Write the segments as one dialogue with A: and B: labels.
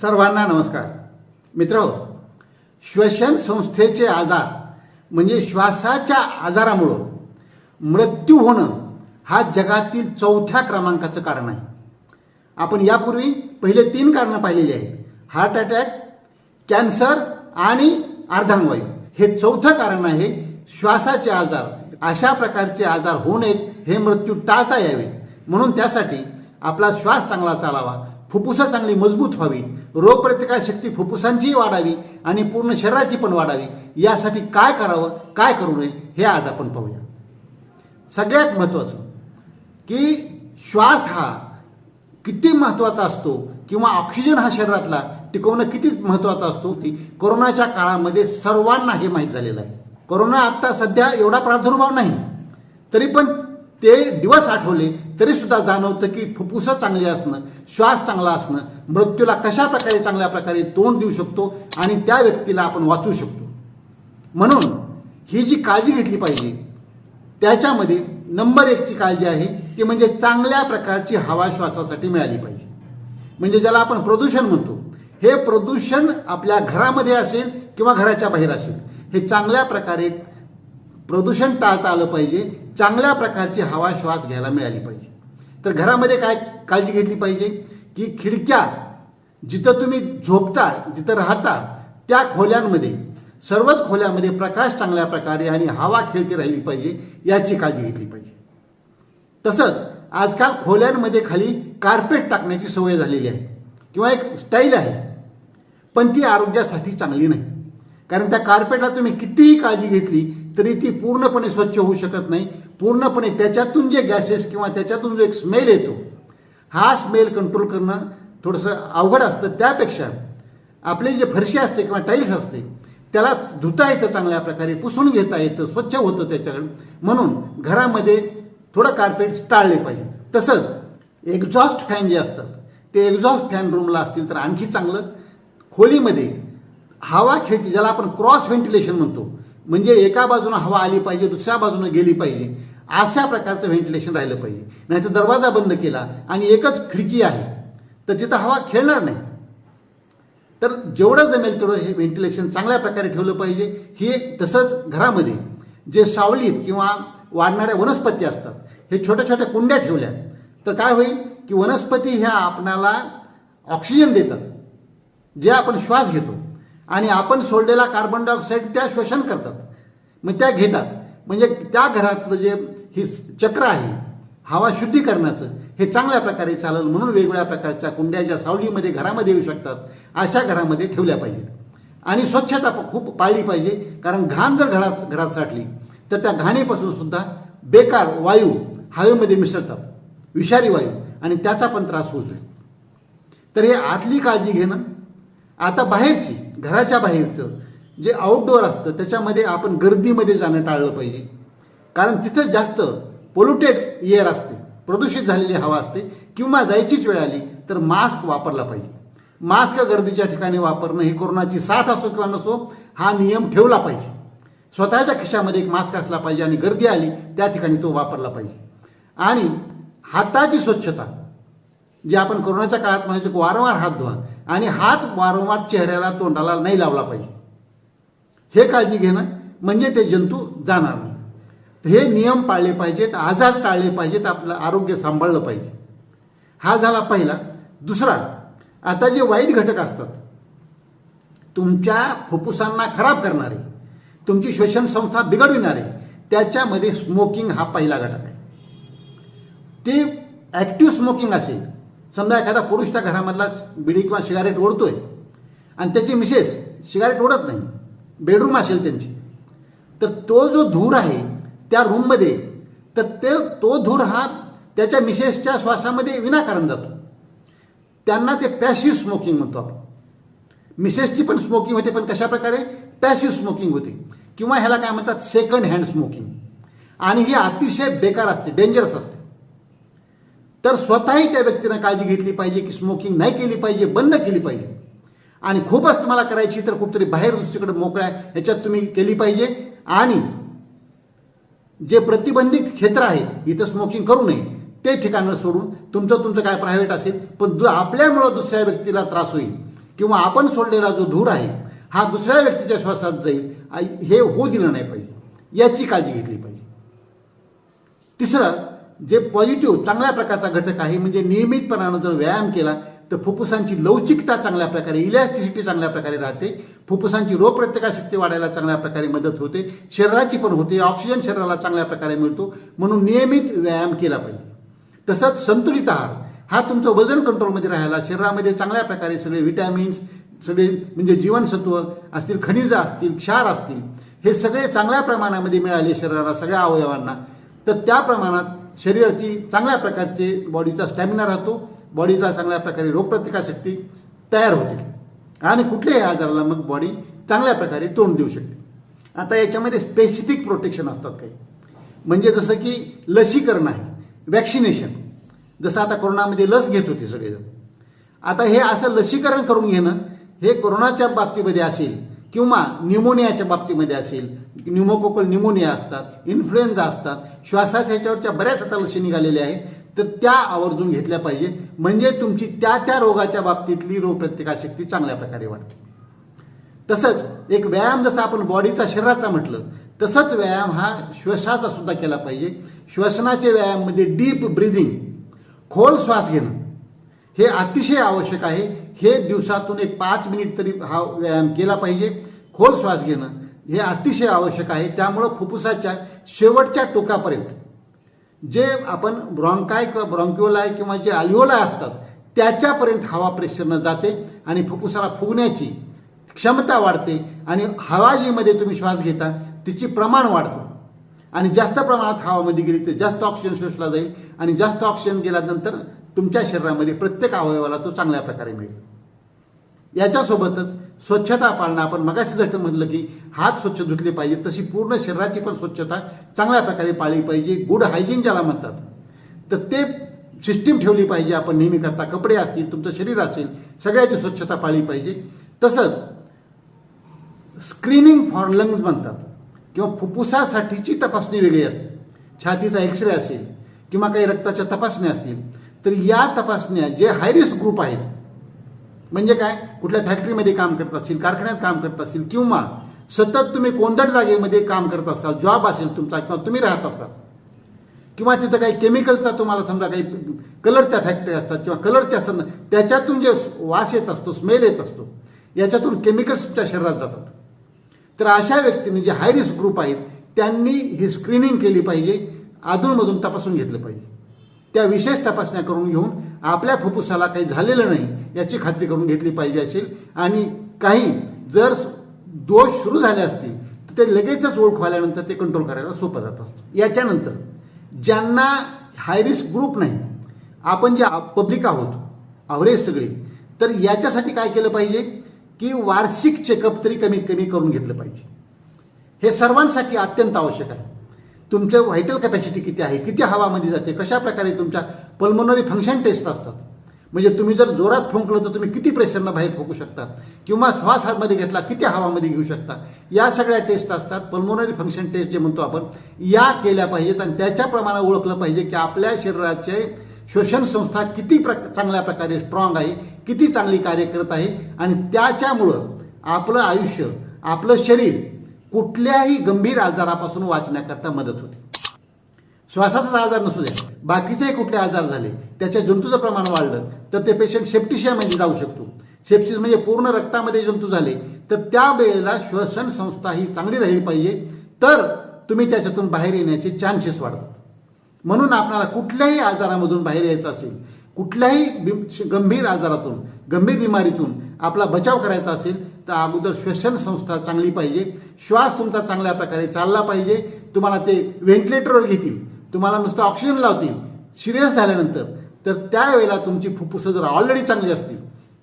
A: सर्वांना नमस्कार. मित्र श्वसन संस्थेचे आजार म्हणजे श्वासाच्या आजारामुळं मृत्यू होणं हा जगातील चौथ्या क्रमांकाचं कारण आहे. आपण यापूर्वी पहिले तीन कारणं पाहिलेली आहेत. हार्ट अटॅक कॅन्सर आणि अर्धांगवायू. हे चौथं कारण आहे श्वासाचे आजार. अशा प्रकारचे आजार होऊ नयेत हे मृत्यू टाळता यावे म्हणून त्यासाठी आपला श्वास चांगला चालावा. फुफ्फुसं चांगली मजबूत व्हावी. रोगप्रतिकार शक्ती फुफ्फुसांचीही वाढावी आणि पूर्ण शरीराची पण वाढावी. यासाठी काय करावं काय करू नये हे आज आपण पाहूया. सगळ्यात महत्त्वाचं की श्वास हा किती महत्त्वाचा असतो किंवा ऑक्सिजन हा शरीरातला टिकवणं किती महत्त्वाचा असतो की कोरोनाच्या काळामध्ये सर्वांना हे माहीत झालेलं आहे. कोरोना आत्ता सध्या एवढा प्रादुर्भाव नाही. तरी पण ते दिवस आठवले तरी सुद्धा जाणवतं की फुफ्फुसं चांगली असणं श्वास चांगला असणं मृत्यूला कशा प्रकारे चांगल्या प्रकारे तोंड देऊ शकतो आणि त्या व्यक्तीला आपण वाचू शकतो. म्हणून ही जी काळजी घेतली पाहिजे त्याच्यामध्ये नंबर एकची काळजी आहे ती म्हणजे चांगल्या प्रकारची हवा श्वासासाठी मिळाली पाहिजे. म्हणजे ज्याला आपण प्रदूषण म्हणतो हे प्रदूषण आपल्या घरामध्ये असेल किंवा घराच्या बाहेर असेल हे चांगल्या प्रकारे प्रदूषण टाळता आलं पाहिजे चांगल्या प्रकारची हवा श्वास घ्यायला मिळाली पाहिजे. तर घरामध्ये काय काळजी घेतली पाहिजे? की खिडक्या जिथं तुम्ही झोपता जिथं राहता त्या खोल्यांमध्ये सर्वच खोल्यामध्ये प्रकाश चांगल्या प्रकारे आणि हवा खेळती राहिली पाहिजे याची काळजी घेतली पाहिजे. तसंच आजकाल खोल्यांमध्ये खाली कार्पेट टाकण्याची सवय झालेली आहे. किंवा एक स्टाईल आहे. पण ती आरोग्यासाठी चांगली नाही. कारण त्या कार्पेटला तुम्ही कितीही काळजी घेतली तरी ती पूर्णपणे स्वच्छ होऊ शकत नाही. पूर्णपणे त्याच्यातून जे गॅसेस किंवा त्याच्यातून जो एक स्मेल येतो हा स्मेल कंट्रोल करणं थोडंसं अवघड असतं. त्यापेक्षा आपली जे फरशी असते किंवा टाईल्स असते त्याला धुता येतं चांगल्या प्रकारे पुसून घेता येतं स्वच्छ होतं त्याच्याकडून. म्हणून घरामध्ये थोडं कार्पेट टाळले पाहिजे. तसंच एक्झॉस्ट फॅन जे असतात ते एक्झॉस्ट फॅन रूमला असतील तर आणखी चांगलं. खोलीमध्ये हवा खेळती ज्याला आपण क्रॉस व्हेंटिलेशन म्हणतो म्हणजे एका बाजूनं हवा आली पाहिजे दुसऱ्या बाजूनं गेली पाहिजे अशा प्रकारचं व्हेंटिलेशन राहिलं पाहिजे. नाहीतर दरवाजा बंद केला आणि एकच खिडकी आहे तर तिथं हवा खेळणार नाही. तर जेवढं जमेल तेवढं हे व्हेंटिलेशन चांगल्या प्रकारे ठेवलं पाहिजे. हे तसंच घरामध्ये जे सावलीत किंवा वाढणाऱ्या वनस्पती असतात हे छोट्या छोट्या कुंड्या ठेवल्या तर काय होईल की वनस्पती ह्या आपणाला ऑक्सिजन देतात जे आपण श्वास घेतो. आणि आपण सोडलेला कार्बन डायऑक्साईड त्या शोषण करतात. मग त्या घेतात. म्हणजे त्या घरातलं जे ही चक्र आहे हवा शुद्धीकरणाचं हे चांगल्या प्रकारे चालेल म्हणून वेगवेगळ्या प्रकारच्या कुंड्या ज्या सावलीमध्ये घरामध्ये येऊ शकतात अशा घरामध्ये ठेवल्या पाहिजेत. आणि स्वच्छता खूप पाळली पाहिजे. कारण घाण जर घरात घरात साठली तर त्या घाणीपासून सुद्धा बेकार वायू हवेमध्ये मिसळतात. विषारी वायू. आणि त्याचा पण त्रास होतो तर हे आतली काळजी घेणं आता बाहेरची घराच्या बाहेरचं जे आउटडोअर असतं त्याच्यामध्ये आपण गर्दीमध्ये जाणं टाळलं पाहिजे. कारण तिथं जास्त पोल्युटेड एअर असते प्रदूषित झालेली हवा असते किंवा जायचीच वेळ आली तर मास्क वापरला पाहिजे. मास्क गर्दीच्या ठिकाणी वापरणं ही कोरोनाची साथ असो किंवा नसो हा नियम ठेवला पाहिजे. स्वतःच्या खिशामध्ये एक मास्क असला पाहिजे आणि गर्दी आली त्या ठिकाणी तो वापरला पाहिजे. आणि हाताची स्वच्छता. जे आपण कोरोनाच्या काळात म्हणायचो की वारंवार हात धुवा आणि हात वारंवार चेहऱ्याला तोंडाला नाही लावला पाहिजे. हे काळजी घेणं म्हणजे ते जंतू जाणार नाही. हे नियम पाळले पाहिजेत आजार टाळले पाहिजेत आपलं आरोग्य सांभाळलं पाहिजे. हा झाला पहिला. दुसरा आता जे वाईट घटक असतात तुमच्या फुफ्फुसांना खराब करणारे तुमची श्वसन संस्था बिघडविणारे त्याच्यामध्ये स्मोकिंग हा पहिला घटक आहे. ते ॲक्टिव्ह स्मोकिंग असेल समजा एखादा पुरुष त्या घरामधला बिडी किंवा सिगारेट ओढतोय आणि त्याची मिसेस सिगारेट ओढत नाही बेडरूम असेल त्यांची तर तो जो धूर आहे त्या रूममध्ये तर ते तो धूर हा त्याच्या मिसेसच्या श्वासामध्ये विनाकारण जातो. त्यांना ते पॅसिव्ह स्मोकिंग म्हणतो आपण. मिसेसची पण स्मोकिंग होते पण कशा प्रकारे पॅसिव्ह स्मोकिंग होते. किंवा ह्याला काय म्हणतात? सेकंड हँड स्मोकिंग आणि ही अतिशय बेकार असते डेंजरस असते. तर स्वतःही त्या व्यक्तीनं काळजी घेतली पाहिजे की स्मोकिंग नाही केली पाहिजे बंद केली पाहिजे. आणि खूपच तुम्हाला करायची तर कुठतरी बाहेर दुसरीकडे मोकळ्या ह्याच्यात तुम्ही केली पाहिजे. आणि जे प्रतिबंधित क्षेत्र आहे इथं स्मोकिंग करू नये ते ठिकाणं सोडून तुमचं तुमचं काय प्रायव्हेट असेल पण जो आपल्यामुळं दुसऱ्या व्यक्तीला त्रास होईल किंवा आपण सोडलेला जो धूर आहे हा दुसऱ्या व्यक्तीच्या श्वासात जाईल हे होऊ दिलं नाही पाहिजे. याची काळजी घेतली पाहिजे. तिसरं जे पॉझिटिव्ह चांगल्या प्रकारचा घटक आहे म्हणजे नियमितपणानं जर व्यायाम केला तर फुफ्फुसांची लवचिकता चांगल्या प्रकारे इलॅस्टिसिटी चांगल्या प्रकारे राहते. फुफ्फुसांची रोगप्रतिकारशक्ती वाढायला चांगल्या प्रकारे मदत होते. शरीराची पण होते. ऑक्सिजन शरीराला चांगल्या प्रकारे मिळतो. म्हणून नियमित व्यायाम केला पाहिजे. तसंच संतुलित आहार. हा तुमचं वजन कंट्रोलमध्ये राहायला शरीरामध्ये चांगल्या प्रकारे सगळे विटॅमिन्स सगळे म्हणजे जीवनसत्व असतील खनिजं असतील क्षार असतील हे सगळे चांगल्या प्रमाणामध्ये मिळाले शरीराला सगळ्या अवयवांना. तर त्या प्रमाणात शरीराची चांगल्या प्रकारचे बॉडीचा स्टॅमिना राहतो बॉडीचा चांगल्या प्रकारे रोगप्रतिकारशक्ती तयार होते. आणि कुठल्याही आजाराला मग बॉडी चांगल्या प्रकारे तोंड देऊ शकते. आता याच्यामध्ये स्पेसिफिक प्रोटेक्शन असतात काही. म्हणजे जसं की लसीकरण आहे वॅक्सिनेशन जसं आता कोरोनामध्ये लस घेत होते सगळेजण. आता हे असं लसीकरण करून घेणं हे कोरोनाच्या बाबतीमध्ये असेल किंवा न्यूमोनियाच्या बाबतीमध्ये असेल न्युमोकोकल न्युमोनिया असतात इन्फ्लुएन्झा असतात श्वासाच्या ह्याच्यावरच्या बऱ्याच आता लसी निघालेल्या आहेत. तर त्या आवर्जून घेतल्या पाहिजे म्हणजे तुमची त्या त्या रोगाच्या बाबतीतली रोगप्रतिकारशक्ती चांगल्या प्रकारे वाढते. तसंच एक व्यायाम जसा आपण बॉडीचा शरीराचा म्हटलं तसंच व्यायाम हा श्वासाचा सुद्धा केला पाहिजे. श्वसनाचे व्यायाममध्ये डीप ब्रिदिंग खोल श्वास घेणं हे अतिशय आवश्यक आहे. हे दिवसातून एक पाच मिनिट तरी हा व्यायाम केला पाहिजे. खोल श्वास घेणं हे अतिशय आवश्यक आहे. त्यामुळं फुफ्फुसाच्या शेवटच्या टोकापर्यंत जे आपण ब्रॉन्काय किंवा ब्रॉन्क्युलाय किंवा जे अल्व्होलाय असतात त्याच्यापर्यंत हवा प्रेशरनं जाते आणि फुफ्फुसाला फुगण्याची क्षमता वाढते आणि हवा जीमध्ये तुम्ही श्वास घेता तिची प्रमाण वाढतं. आणि जास्त प्रमाणात हवामध्ये गेली तर जास्त ऑक्सिजन शोषला जाईल आणि जास्त ऑक्सिजन गेल्यानंतर तुमच्या शरीरामध्ये प्रत्येक अवयवाला तो चांगल्या प्रकारे मिळेल. याच्यासोबतच स्वच्छता पाळणं. आपण मगाशी जसं म्हटलं की हात स्वच्छ धुतले पाहिजे तशी पूर्ण शरीराची पण स्वच्छता चांगल्या प्रकारे पाळली पाहिजे. गुड हायजीन ज्याला म्हणतात. तर ते सिस्टीम ठेवली पाहिजे आपण नेहमी करता. कपडे असतील तुमचं शरीर असेल सगळ्याची स्वच्छता पाळली पाहिजे. तसंच स्क्रीनिंग फॉर लंग्स म्हणतात. किंवा फुफ्फुसासाठीची तपासणी वेगळी असते. छातीचा एक्सरे असेल किंवा काही रक्ताच्या तपासण्या असतील तर या तपासण्या जे हायरिस्क ग्रुप आहेत म्हणजे काय? कुठल्या फॅक्टरीमध्ये काम करत असतील कारखान्यात काम करत असतील किंवा सतत तुम्ही कोंदट जागेमध्ये काम करत असाल जॉब असेल तुमचा किंवा तुम्ही राहत असाल किंवा तिथं काही केमिकलचा तुम्हाला समजा काही कलरच्या फॅक्टरी असतात किंवा कलरच्या समजा त्याच्यातून जे वास येत असतो स्मेल येत असतो याच्यातून केमिकल्स तुमच्या शरीरात जातात. तर अशा व्यक्तींनी जे हाय रिस्क ग्रुप आहेत त्यांनी ही स्क्रीनिंग केली पाहिजे अधूनमधून तपासून घेतलं पाहिजे. त्या विशेष तपासण्या करून घेऊन आपल्या फुफ्फुसाला काही झालेलं नाही याची खात्री करून घेतली पाहिजे असेल. आणि काही जर दोष सुरू झाले असतील तर ते लगेचच ओळख आल्यानंतर ते कंट्रोल करायला सोपं जात असतं. याच्यानंतर ज्यांना हाय रिस्क ग्रुप नाही आपण जे पब्लिक आहोत अवरेज सगळे तर याच्यासाठी काय केलं पाहिजे? की वार्षिक चेकअप तरी कमीत कमी करून घेतलं पाहिजे. हे सर्वांसाठी अत्यंत आवश्यक आहे. तुमचं व्हायटल कॅपॅसिटी किती आहे? किती हवामध्ये जाते? कशा प्रकारे तुमच्या पल्मोनरी फंक्शन टेस्ट असतात? म्हणजे तुम्ही जर जोरात फुंकलं तर तुम्ही किती प्रेशरनं बाहेर फुंकू शकता? किंवा श्वास हातमध्ये घेतला किती हवामध्ये घेऊ शकता? या सगळ्या टेस्ट असतात. पल्मोनरी फंक्शन टेस्ट जे म्हणतो आपण या केल्या पाहिजेत आणि त्याच्याप्रमाणे ओळखलं पाहिजे की आपल्या शरीराचे श्वसन संस्था किती प्र चांगल्या प्रकारे स्ट्रॉंग आहे किती चांगली कार्य करत आहे आणि त्याच्यामुळं आपलं आयुष्य आपलं शरीर कुठल्याही गंभीर आजारापासून वाचण्याकरता मदत होते. श्वासाचा आजार नसू द्या बाकीचे कुठले आजार झाले त्याच्या जंतूचं प्रमाण वाढलं तर ते पेशंट सेप्टिशियामध्ये जाऊ शकतो. सेप्सिस म्हणजे पूर्ण रक्तामध्ये जंतू झाले तर त्या वेळेला श्वसन संस्था ही चांगली राहिली पाहिजे तर तुम्ही त्याच्यातून बाहेर येण्याचे चान्सेस वाढतात. म्हणून आपल्याला कुठल्याही आजारामधून बाहेर यायचं असेल कुठल्याही गंभीर आजारातून गंभीर बिमारीतून आपला बचाव करायचा असेल तर अगोदर श्वसन संस्था चांगली पाहिजे. श्वास तुमचा चांगल्या प्रकारे चालला पाहिजे. तुम्हाला ते व्हेंटिलेटरवर घेतील. तुम्हाला नुसतं ऑक्सिजन लावतील. सिरियस झाल्यानंतर. तर त्यावेळेला तुमची फुफ्फुसं जर ऑलरेडी चांगली असतील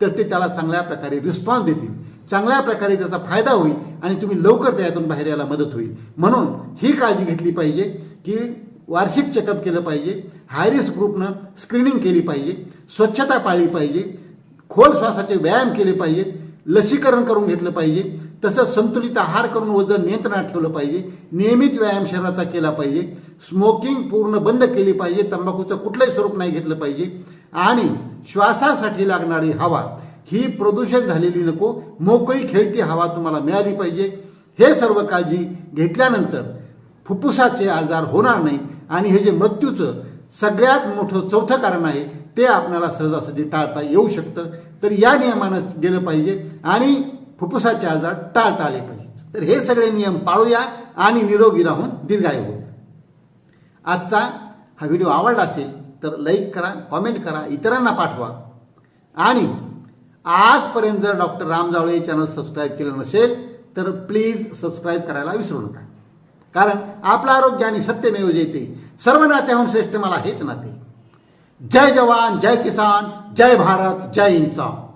A: तर ते त्याला चांगल्या प्रकारे रिस्पॉन्स देतील. चांगल्या प्रकारे त्याचा फायदा होईल आणि तुम्ही लवकर त्यातून बाहेर यायला मदत होईल. म्हणून ही काळजी घेतली पाहिजे की वार्षिक चेकअप केलं पाहिजे. हाय रिस्क ग्रुपनं स्क्रीनिंग केली पाहिजे. स्वच्छता पाळली पाहिजे. खोल श्वासाचे व्यायाम केले पाहिजेत. लसीकरण करून घेतलं पाहिजे. तसंच संतुलित आहार करून वजन नियंत्रणात ठेवलं पाहिजे. नियमित व्यायाम शरीराचा केला पाहिजे. स्मोकिंग पूर्ण बंद केली पाहिजे. तंबाखूचं कुठलंही स्वरूप नाही घेतलं पाहिजे. आणि श्वासासाठी लागणारी हवा ही प्रदूषण झालेली नको. मोकळी खेळती हवा तुम्हाला मिळाली पाहिजे. हे सर्व काळजी घेतल्यानंतर फुफ्फुसाचे आजार होणार नाही. आणि हे जे मृत्यूचं सगळ्यात मोठं चौथं कारण आहे ते आपल्याला सहजासहजी टाळता येऊ शकतं. तर या नियमानं गेलं पाहिजे आणि फुफ्फुसाचे आजार टाळता आले पाहिजे तर हे सगळे नियम पाळूया आणि निरोगी राहून दीर्घायू होऊया आजचा हा व्हिडिओ आवडला असेल तर लाईक करा कॉमेंट करा इतरांना पाठवा. आणि आजपर्यंत जर doctor Ram Jawale channel subscribe केलं नसेल तर प्लीज सबस्क्राईब करायला विसरू नका. कारण आपलं आरोग्य आणि सत्यमेव जयते सर्व नात्याहून श्रेष्ठ मला हेच नाते. जय जवान जय किसान जय भारत जय इन्सान